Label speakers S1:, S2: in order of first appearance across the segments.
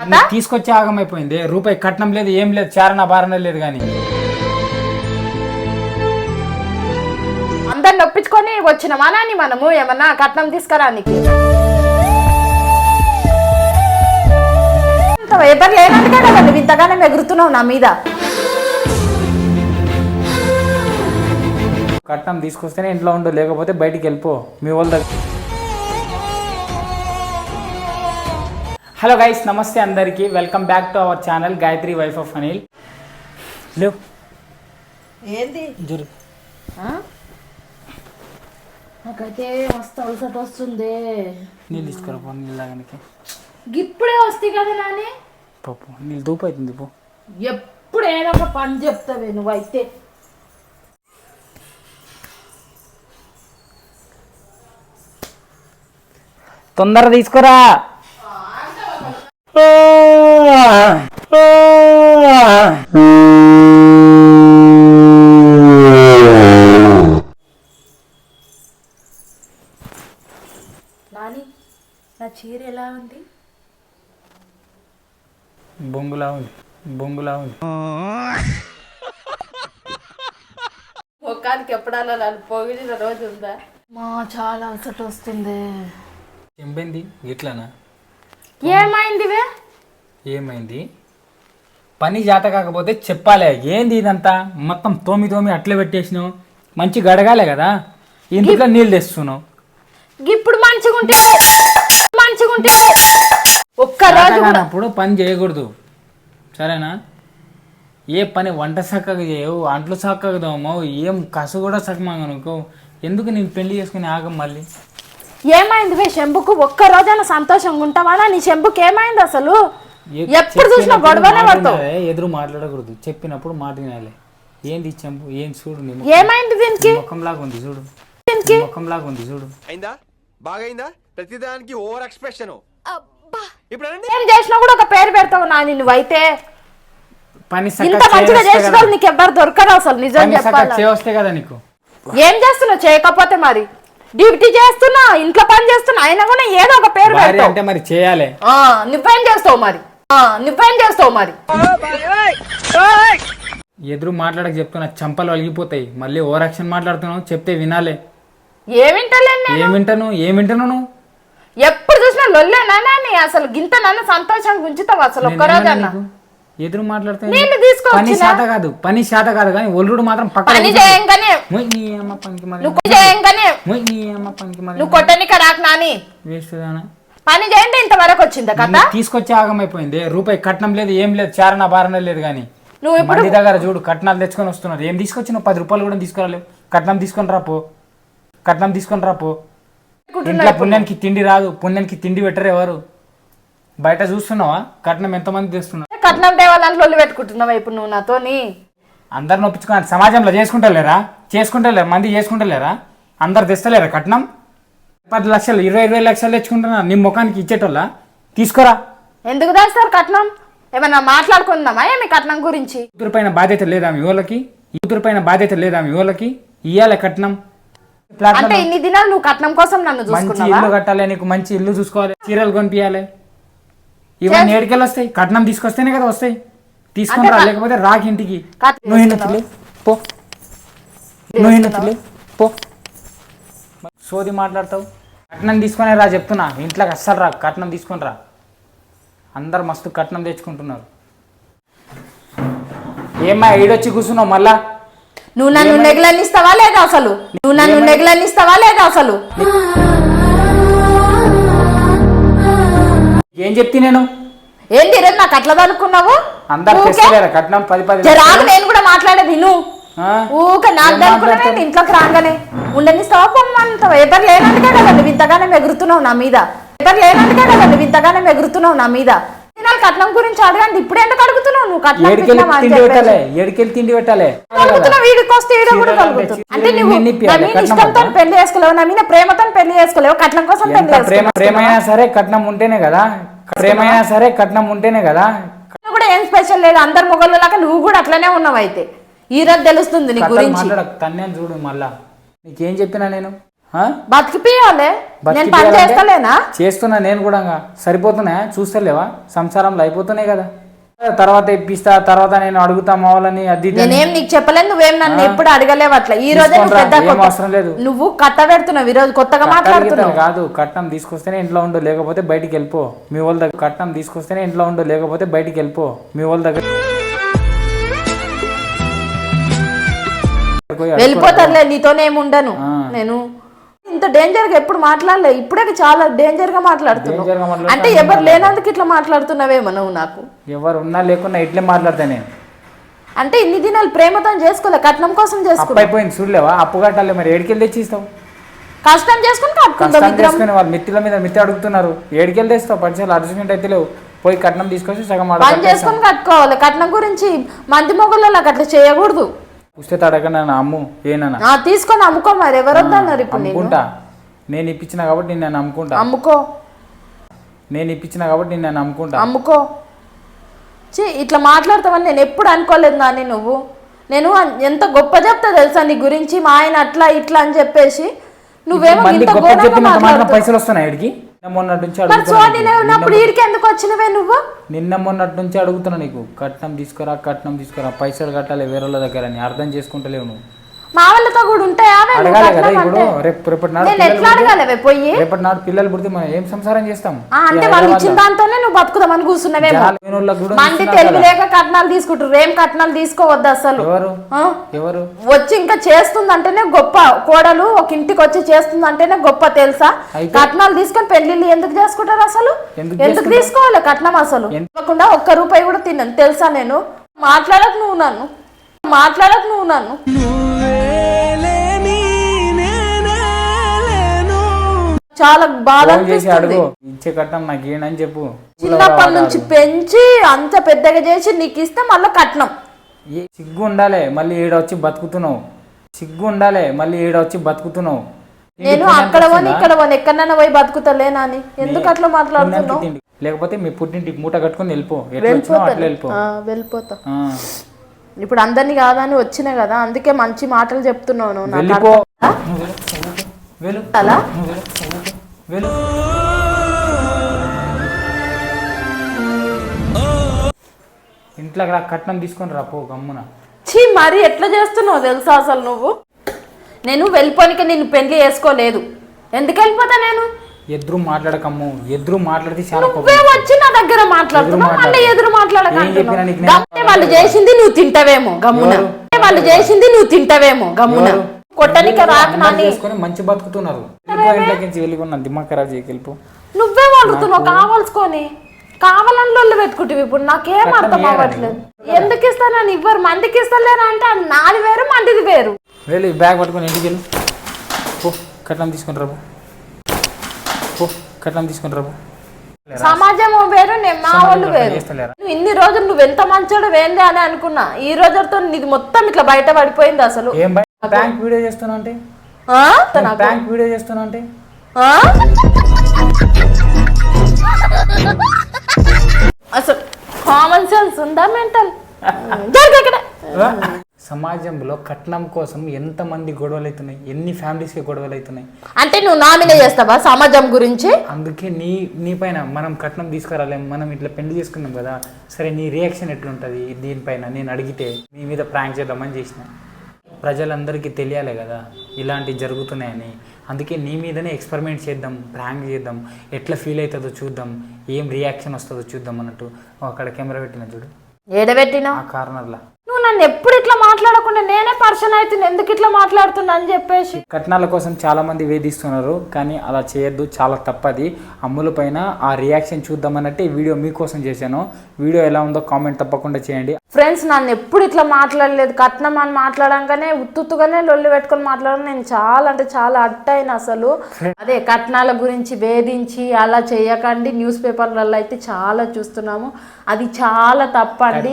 S1: నీకు తీసుకొచ్చి ఆగమైపోయింది రూపాయి కట్నం లేదు ఏం లేదు చారణ బారణ లేదు కానీ.
S2: అందరిని ఒప్పించుకొని వచ్చినామా నాని మనము ఏమన్నా కట్నం తీసుకురానికి? ఇంత ఎవరు లేనందుకే కదా నువ్వు ఇంతగానే ఎగురుతున్నావు నా మీద.
S1: కట్నం తీసుకొస్తేనే ఇంట్లో ఉండు లేకపోతే బయటికి వెళ్ళిపో. మీ వాళ్ళ దగ్గర హలో గైస్ నమస్తే అందరికీ. Welcome back to our channel Gayatri wife of Anil లేవు
S2: ఏంది?
S1: జరు.
S2: నాకైతే మస్తు అలసట వస్తుంది.
S1: నీళ్ళు తీసుకురా పో నీళ్ళు తాగడానికి
S2: ఇప్పుడే వస్తాయి కదా నాని?
S1: పప్పు నీళ్ళు దూపు అవుతుంది పో.
S2: ఎప్పుడు ఏదో ఒక పని చెప్తావే నువ్వైతే.
S1: తొందర తీసుకురా.
S2: నాని నా చీర ఎలా ఉంది?
S1: బొంగులా ఉంది బొంగులా ఉంది.
S2: ముఖానికి ఎప్పుడన్నా నన్ను పొగిడిన రోజు ఉందా? మా చాలా అలసట వస్తుంది.
S1: చెంపింది ఇట్లానా?
S2: ఏమైందివే
S1: ఏమైంది పని జాత కాకపోతే చెప్పాలే. ఏంది ఇదంతా? మొత్తం తోమి తోమి అట్లే పెట్టేసినావు. మంచి గడగాలే కదా? ఇంట్లో నీళ్ళు తెస్తున్నావు.
S2: ఇప్పుడు మంచిగుంటే మంచిగుంటే ఒక్క రోజు కూడా
S1: అప్పుడు పని చేయకూడదు. సరేనా? ఏ పని వంట చక్కగా చేయవు అంట్లు చక్కగా తోమవు ఏం కసు కూడా సగమంగా అనుకో ఎందుకు నేను పెళ్ళి చేసుకుని ఆగం మళ్ళీ?
S2: ఏమైంది వే శంభుకు? ఒక్క రోజైనా సంతోషంగా ఉంటావా? నీ శంభుకి ఏమైంది అసలు? ఎప్పుడు చూసినా గొడవనే పడతావు.
S1: ఎదురు మాట్లాడకూడదు. చెప్పినప్పుడు మాట వినాలి. ఏంది చెంపు ఏం చూడు నీ
S2: ఏమైంది దీనికి?
S1: ముఖంలాగా ఉంది చూడు.
S2: దీనికి?
S1: ముఖంలాగా ఉంది చూడు.
S3: అయిందా? బాగైందా? ప్రతిదానికి ఓవర్ ఎక్స్ప్రెషన్. ఇప్పుడు
S2: ఏం చేసినా కూడా ఒక పేరు పెడతావు నాని నువ్వైతే.
S1: పని
S2: ఇంత మంచిగా చేసిన నీకు ఎవ్వరు దొరకరు అసలు నిజం చెప్పాలి
S1: చేయవస్తే కదా నీకు.
S2: ఏం చేస్తున్నావు? చేయకపోతే మరి. డ్యూటీ చేస్తున్నా ఇంట్లో పని చేస్తున్నా అయినా కూడా ఏదో ఒక పేరు
S1: భార్య
S2: పెడతావు.
S1: అంటే మరి చేయాలి.
S2: ఆ, నువ్వేం చేస్తావు మరి? ఆ, నువ్వేం చేస్తావు మరి?
S1: ఎదురు మాట్లాడక చెప్తున్నా చంపలు వలిగిపోతాయి మళ్ళీ ఓవర్ యాక్షన్ మాట్లాడుతున్నావు చెప్తే వినాలే.
S2: ఏమింటలేను నేను?
S1: ఏమింటాను ఏమింటాను నువ్వు?
S2: ఎప్పుడు చూసినా లొల్లేనా అసలు గింత నన్ను సంతోషంగా ఉంచుతావు అసలు ఒక్క
S1: నేనేమన్నా
S2: రోజన్నా?
S1: నీకు? ఎదురు మాట్లాడితే పని శాత కాదు పని శాత కాదు కానీ ఒల్లుడు మాత్రం పక్కన
S2: పని
S1: కూర్చో.
S2: చేయంగానే
S1: మొయ్ నీ అమ్మ పనికి మరి
S2: నువ్వు చేయంగానే
S1: మొయ్ నీ అమ్మ పనికి మరి
S2: నువ్వు కొట్టనిక రాకు నాని.
S1: వేస్ట్ దానా
S2: పని చేయండి ఇంతవరకు వచ్చిందా
S1: నీకు తీసుకొచ్చి ఆగమైపోయింది రూపాయి కట్నం లేదు ఏం లేదు చారణ బారణ లేదు కానీ.
S2: నువ్వు ఇప్పుడు
S1: దగ్గర చూడు కట్నాలు తెచ్చుకొని వస్తున్నారు. ఏం తీసుకొచ్చి నువ్వు పది రూపాయలు కూడా తీసుకురాలేవు? కట్నం తీసుకొని రా పో. కట్నం తీసుకొని రా పో. ఇంట్లో పుణ్యానికి తిండి రాదు. పుణ్యానికి తిండి పెట్టరు ఎవరు? బయట చూస్తున్నావా? కట్నం ఎంతమంది తెస్తున్నారు?
S2: కట్నం తేవాలని లొల్లి పెట్టుకుంటున్నావా ఇప్పుడు నువ్వు నాతోని
S1: అందరు నొప్పించుకున్నారు సమాజంలో చేసుకుంటలేరా? చేసుకుంటలేరా? మంది చేసుకుంటలేరా? అందరు తెస్తలేరా కట్నం? పది లక్షలు ఇరవై ఇరవై లక్షలు తెచ్చుకుంటున్నా నీ ముఖానికి ఇచ్చేటోళ్ళ? తీసుకురా.
S2: ఎందుకు దాస్తారు కట్నం? ఏమన్నా మాట్లాడుకుందామా? ఏమి కట్నం గురించి?
S1: కూతురు పైన బాధ్యత లేదా మీ వాళ్ళకి? కూతురు పైన బాధ్యత లేదా మీ వాళ్ళకి? ఇయ్యాలి కట్నం.
S2: అంటే ఇన్ని దినాలు నువ్వు కట్నం కోసం నన్ను
S1: మంచి
S2: చూసుకున్నావా?
S1: ఇల్లు కట్టాలి నీకు మంచి ఇల్లు చూసుకోవాలి చీరలు కొనిపించాలి ఇవన్నీ ఏడికెళ్ళి వస్తాయి. కట్నం తీసుకొస్తేనే కదా వస్తాయి. తీసుకొని రా లేకపోతే రాకి ఇంటికి నువ్వు పో. నువ్వు పో. సోది మాట్లాడతావు. కట్నం తీసుకొని రా చెప్తున్నా. ఇంట్లోకి అస్సలు రా. కట్నం తీసుకొని రా. అందరు మస్తు కట్నం తెచ్చుకుంటున్నారు. ఏమ్మా ఈడొచ్చి కూర్చున్నావు మళ్ళా?
S2: నువ్వు నన్ను నెగలనిస్తావా లేదా అసలు? నువ్వు నన్ను నెగలనిస్తావా లేదా అసలు?
S1: ఏం చెప్తే నేను?
S2: ఏంటి ఈరోజు నాకు అట్లా అనుకున్నావు
S1: అందరు తెస్తలేరా కట్నం పది పది
S2: రాదు నేను కూడా మాట్లాడేది నువ్వు
S1: ఆ?
S2: ఊక నాకు
S1: ఏం
S2: అనుకున్నావు
S1: మాట్లాడతావు?
S2: ఇంట్లోకి రాగానే. ఉండనిస్తావా పొమ్మంటావు ఎవరు లేనందుకే కదా నువ్వు ఇంతగానే ఎగురుతున్నావు నా మీద. ఎవరు లేనందుకే కదా నువ్వు ఇంతగానే ఎగురుతున్నావు నా మీద. కట్నం గురించి అడగండి. ఇప్పుడు ఎందుకు అడుగుతున్నావు నువ్వు కట్నం
S1: ఏడికెళ్ళి
S2: అని
S1: తిండి
S2: చెప్పేసి.
S1: పెట్టాలి? ఏడికెళ్ళి తిండి పెట్టాలి?
S2: కలుగుతున్నావు వీడికి వస్తే ఈడ కూడా
S1: చీరలు
S2: కలుగుతుంది
S1: అంటే
S2: అంటే
S1: చీరలు
S2: నువ్వు
S1: ఎన్ని
S2: నా
S1: ఇప్పియాలి?
S2: మీద
S1: కట్నం
S2: ఇష్టంతో
S1: వద్దా?
S2: పెళ్ళి చేసుకోలేవు నా మీద ప్రేమతో పెళ్ళి చేసుకోలేవు కట్నం కోసం
S1: పెళ్ళి ప్రేమ ప్రేమైనా సరే కట్నం ఉంటేనే కదా ప్రేమైనా సరే కట్నం ఉంటేనే కదా.
S2: కూడా ఏం స్పెషల్ లేదు అందరు మొగళ్ళలాగా నువ్వు కూడా అట్లనే ఉన్నావు అయితే ఈ రోజు తెలుస్తుంది నీ గురించి.
S1: తన్నేం చూడు మళ్ళా. నీకేం చెప్పినా నేను?
S2: బతికిపియాలే నేను పని చేస్తలేనా?
S1: చేస్తున్నా నేను కూడా సరిపోతున్నాయా? చూస్తలేవా? సంసారంలో అయిపోతున్నాయి కదా. తర్వాత ఇప్పిస్తా తర్వాత నేను అడుగుతా మా వాళ్ళని అది.
S2: నేనేం నీకు చెప్పలేదు నువ్వేం నన్ను ఎప్పుడు అడగలేవు అట్లా ఈ రోజే నువ్వు పెద్ద
S1: అవసరం లేదు.
S2: నువ్వు కట్ట పెడుతున్నావు ఈ రోజు కొత్తగా మాట్లాడుతున్నావు
S1: కాదు కట్నం తీసుకొస్తేనే ఇంట్లో ఉండు లేకపోతే బయటికి వెళ్ళిపో మీ వాళ్ళ దగ్గర కట్నం తీసుకొస్తేనే ఇంట్లో ఉండు లేకపోతే బయటికి వెళ్ళిపో మీ వాళ్ళ దగ్గర.
S2: వెళ్ళిపోతారులే నీతోనేం ఉండను
S1: ఆ.
S2: నేను ఇంత డేంజర్గా ఎప్పుడు మాట్లాడలే. ఇప్పుడే చాలా డేంజర్గా మాట్లాడుతున్నావు. అంటే ఎవరు లేనందుకు ఇట్లా మాట్లాడుతున్నావేమో నువ్వు నాకు.
S1: ఎవరు ఉన్నా లేకున్నా ఇట్లే మాట్లాడతా నేను.
S2: అంటే ఇన్ని దినాలు ప్రేమతో చేసుకోలే కట్నం కోసం చేసుకున్నా
S1: అయిపోయింది చూడలేవా? అప్పు కట్టాలి మరి ఏడికెళ్ళి తెచ్చి ఇస్తావు
S2: కష్టం చేసుకుని
S1: చేసుకుని వాళ్ళు మిత్తిల మీద మిత్తి అడుగుతున్నారు. ఏడికెళ్ళి తెస్తావు? పడిచాలు అర్జెంట్ అయితే లేవు. పోయి కట్నం తీసుకొచ్చి సగం
S2: పని
S1: కట్టేస్తాం.
S2: చేసుకొని కట్టుకోవాలి. కట్నం గురించి మంది మొగల్లో అట్లా చేయకూడదు.
S1: ఉస్తే తడక నా అమ్ము? ఏనన్నా
S2: ఆ, తీసుకొని అమ్ముకో మరి. ఎవరొద్దన్నారు ఇప్పుడు నేను
S1: అమ్ముకుంటా నేను ఇప్పించిన కాబట్టి నేను నన్ను అమ్ముకుంటా
S2: అమ్ముకో
S1: నేను ఇప్పించిన కాబట్టి నేను నన్ను అమ్ముకుంటా
S2: అమ్ముకో ఛీ ఇట్లా మాట్లాడతావని నేను ఎప్పుడు అనుకోలేదు నాని నువ్వు. నేను అన్- ఎంత గొప్ప చెప్తా తెలుసా నీ గురించి? మా ఆయన అట్లా ఇట్లా అని చెప్పేసి. నువ్వేమో
S1: మంది
S2: ఇంత
S1: గొప్ప
S2: ఘోరంగా
S1: చెప్పినంత మాత్రం
S2: మాట్లాడుతావు.
S1: పైసలు వస్తున్నాయి నిన్న మొన్నటి నుంచి అడుగుతున్నా
S2: నువ్వు?
S1: నిన్న మొన్నటి నుంచి అడుగుతున్నా నీకు. కట్నం తీసుకురా కట్నం తీసుకురా పైసలు కట్టాలి వేరే వాళ్ళ దగ్గర అని. అర్థం చేసుకుంటలేవు నువ్వు.
S2: మా వాళ్ళతో కూడా ఉంటాయా వే నువ్వు
S1: అడగాలి కదా
S2: కట్నం
S1: ఇప్పుడు.
S2: అంటే?
S1: రేపు రేపటి నాడు
S2: నేను
S1: పిల్లలు
S2: ఎట్లా
S1: పుడితే-
S2: అడగాలి పోయి?
S1: రేపటి నాడు పిల్లలు పుడితే మనం ఏం సంసారం చేస్తాం?
S2: ఆ, అంటే వాళ్ళు ఇచ్చిన దాంతోనే నువ్వు బతుకుదామని కూర్చున్నావేమో.
S1: జనాలు లేని వాళ్ళకి కూడా
S2: మంది
S1: ఇస్తున్నారు కదా.
S2: లేక కట్నాలు తీసుకుంటారు ఏం కట్నాలు తీసుకోవద్దు అసలు?
S1: ఎవరు?
S2: ఆ?
S1: ఎవరు?
S2: వచ్చి ఇంకా చేస్తుందంటేనే గొప్ప కోడలు ఒక ఇంటికి వచ్చి చేస్తుందంటేనే గొప్ప తెలుసా?
S1: అయితే?
S2: కట్నాలు తీసుకొని పెళ్ళిళ్ళు ఎందుకు చేసుకుంటారు అసలు?
S1: ఎందుకు?
S2: తీసుకోవాలి కట్నం అసలు?
S1: ఎన్-
S2: ఇవ్వకుండా ఒక్క రూపాయి కూడా తిన్నాను తెలుసా నేను? మాట్లాడకు నువ్వు నన్ను. మాట్లాడకు నువ్వు నన్ను. చాలా బాధ అనిపిస్తుంది.
S1: ఇచ్చే కట్నం నాకు ఏంటని చెప్పు.
S2: చిన్నప్పటి నుంచి పెంచి అంత పెద్దగా చేసి నీకు ఇస్తే మళ్ళీ కట్నం.
S1: సిగ్గు ఉండాలి మళ్ళీ ఈడ వచ్చి బతుకుతున్నావు. సిగ్గు ఉండాలి మళ్ళీ ఈడ వచ్చి బతుకుతున్నావు.
S2: నేను అక్కడ పోని? ఇక్కడ పోని ఎక్కడైనా పోయి బతుకుతలేనా అని ఎందుకు అట్లా మాట్లాడుతున్నావు.
S1: లేకపోతే మీ పుట్టింటికి మూట కట్టుకొని వెళ్ళిపో.
S2: వెళ్ళిపోతా. ఇప్పుడు అందరినీ కాదని వచ్చినా కదా అందుకే మంచి మాటలు చెప్తున్నావు నువ్వు అలా?
S1: ఇంట్లోకి రా కట్నం తీసుకొని రా పో గమ్మున.
S2: ఛీ మరి ఎట్లా చేస్తున్నావు తెలుసా అసలు నువ్వు? నేను వెళ్ళిపోనిక నిన్ను పెళ్ళి చేసుకోలేదు. ఎందుకు వెళ్ళిపోతా నేను?
S1: ఎదురు మాట్లాడకమ్ము. ఎదురు మాట్లాడితే చాలా కోపం
S2: నువ్వే వచ్చి నా దగ్గర మాట్లాడుతున్నావు.
S1: ఎదురు
S2: మళ్ళీ ఎదురు
S1: ఏం చెప్పినా నీకు నేను
S2: మాట్లాడకంటున్నావు వాళ్ళు చేసింది నువ్వు తింటావేమో గమ్మున.
S1: ఎవరు?
S2: వాళ్ళు చేసింది నువ్వు తింటావేమో గమ్మున.
S1: ఎవరు?
S2: కొట్టనిక రాక
S1: అమ్మాయి
S2: నాని.
S1: చేసుకొని మంచి బతుకుతున్నారు. ఇంట్లోకి నుంచి దిమాగ్ ఖరాబ్ చేయకి వెళ్ళిపో
S2: నువ్వే వండుతున్నావు కావాల్సుకొని. కావాలని లొల్లు పెట్టుకుంటావు ఇప్పుడు. నాకేం అర్థం అవ్వట్లేదు. ఎందుకు ఇస్తానని ఇవ్వరు? మందికి ఇస్తలేరా అంటే నాది వేరు మందిది వేరు.
S1: వెళ్ళి బ్యాగ్ పట్టుకొని ఇంటికి వెళ్ళు. పో కట్నం తీసుకొని రాబో పో కట్నం తీసుకొని రాబో
S2: సమాజం వేరు నేను మా వాళ్ళు వేరు? నువ్వు ఇన్ని రోజులు నువ్వు ఎంత మంచోడు వేంది అని అనుకున్నా. ఈ రోజుతో నీది మొత్తం ఇట్లా బయట పడిపోయింది అసలు.
S1: బ్యాంక్ వీడియో చేస్తున్నా అంటే? వీడియో చేస్తున్నా అంటే?
S2: అసలు కామన్ సెన్స్ ఉందా మెంటల్?
S1: సమాజంలో కట్నం కోసం ఎంత మంది గొడవలు అవుతున్నాయి ఎన్ని ఫ్యామిలీస్కి గొడవలు అవుతున్నాయి
S2: అంటే నువ్వు నామినే చేస్తావా సమాజం గురించి?
S1: అందుకే నీ నీ పైన మనం కట్నం తీసుకురాలేం మనం ఇట్లా పెళ్ళి చేసుకున్నాం కదా సరే నీ రియాక్షన్ ఎట్లుంటుంది దీనిపైన నేను అడిగితే? మీ మీద ప్రాంక్ చేద్దామని చేసిన. ప్రజలందరికీ తెలియాలి కదా? ఇలాంటివి జరుగుతున్నాయని. అందుకే నీ మీదనే ఎక్స్పెరిమెంట్ చేద్దాం ప్రాంక్ చేద్దాం. ఎట్లా ఫీల్ అవుతుందో చూద్దాం. ఏం రియాక్షన్ వస్తుందో చూద్దాం అన్నట్టు. అక్కడ కెమెరా పెట్టిన చూడు.
S2: ఏడబెట్టినా
S1: ఆ కార్నర్లో.
S2: నువ్వు నన్ను ఎప్పుడు ఇట్లా మాట్లాడకుండా నేనే పర్సన్ అవుతుంది ఎందుకు ఇట్లా మాట్లాడుతున్నా అని చెప్పేసి.
S1: కట్నాల కోసం చాలా మంది వేధిస్తున్నారు కానీ అలా చేయొద్దు చాలా తప్పది. అమ్ముల పైన ఆ రియాక్షన్ చూద్దామన్నట్టే ఈ వీడియో మీకోసం చేశాను. వీడియో ఎలా ఉందో కామెంట్ తప్పకుండా చేయండి.
S2: ఫ్రెండ్స్ నన్ను ఎప్పుడు ఇట్లా మాట్లాడలేదు. కట్నం అని మాట్లాడంగానే ఉత్తుత్తుగానే లొల్లి పెట్టుకొని మాట్లాడడం నేను చాలా అంటే చాలా అట్ట అయిన అసలు. అదే కట్నాల గురించి వేధించి అలా చేయకండి. న్యూస్ పేపర్లలో అయితే చాలా చూస్తున్నాము. అది చాలా తప్పండి.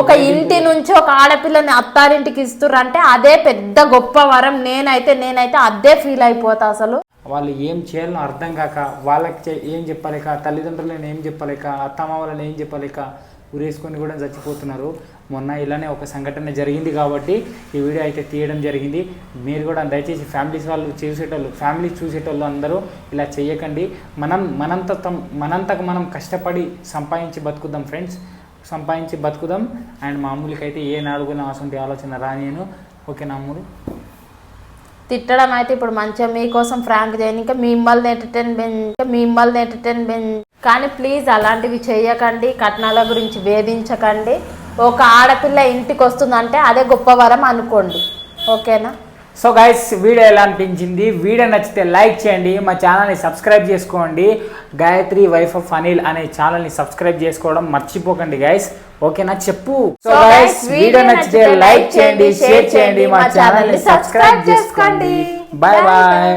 S2: ఒక ఇంటి నుంచి ఒక ఆడపిల్లని అత్తారింటికి ఇస్తుర్రంటే అదే పెద్ద గొప్ప వరం. నేనైతే నేనైతే అదే ఫీల్ అయిపోతా అసలు.
S1: వాళ్ళు ఏం చేయాలో అర్థం కాక వాళ్ళకి ఏం చెప్పలేక తల్లిదండ్రులను ఏం చెప్పలేక అత్తమామలను ఏం చెప్పలేక ఉరేసుకొని కూడా చచ్చిపోతున్నారు. మొన్న ఇలానే ఒక సంఘటన జరిగింది కాబట్టి ఈ వీడియో అయితే తీయడం జరిగింది. మీరు కూడా దయచేసి ఫ్యామిలీస్ వాళ్ళు చూసేటోళ్ళు ఫ్యామిలీస్ చూసేటోళ్ళు అందరూ ఇలా చేయకండి మనం మనంత తం- మనంతకు మనం కష్టపడి సంపాదించి బతుకుదాం ఫ్రెండ్స్. సంపాదించి బతుకుదాం. అండ్ మామూలుగా అయితే ఏ నాడుగున అసంటి ఆలోచన రానియను. ఓకే నామూలు
S2: తిట్టడం అయితే ఇప్పుడు మంచిగా మీకోసం ఫ్రాంక్ చేయండి. ఇంకా మిమ్మల్ని ఎంటర్టైన్మెంట్ మిమ్మల్ని ఎంటర్టైన్మెంట్ కానీ ప్లీజ్ అలాంటివి చేయకండి. కట్నాల గురించి వేధించకండి. ఒక ఆడపిల్ల ఇంటికి వస్తుందంటే అదే గొప్ప వరం అనుకోండి. ఓకేనా?
S1: సో గైస్ వీడియో ఎలా అనిపించింది? వీడియో నచ్చితే లైక్ చేయండి మా ఛానల్ని సబ్స్క్రైబ్ చేసుకోండి. గాయత్రి వైఫ్ ఆఫ్ అనిల్ అనే ఛానల్ని సబ్స్క్రైబ్ చేసుకోవడం మర్చిపోకండి గైస్ ఓకేనా? చెప్పు. సో గైస్ వీడియో నచ్చితే లైక్ చేయండి షేర్ చేయండి మా ఛానల్ని సబ్స్క్రైబ్ చేసుకోండి. Bye bye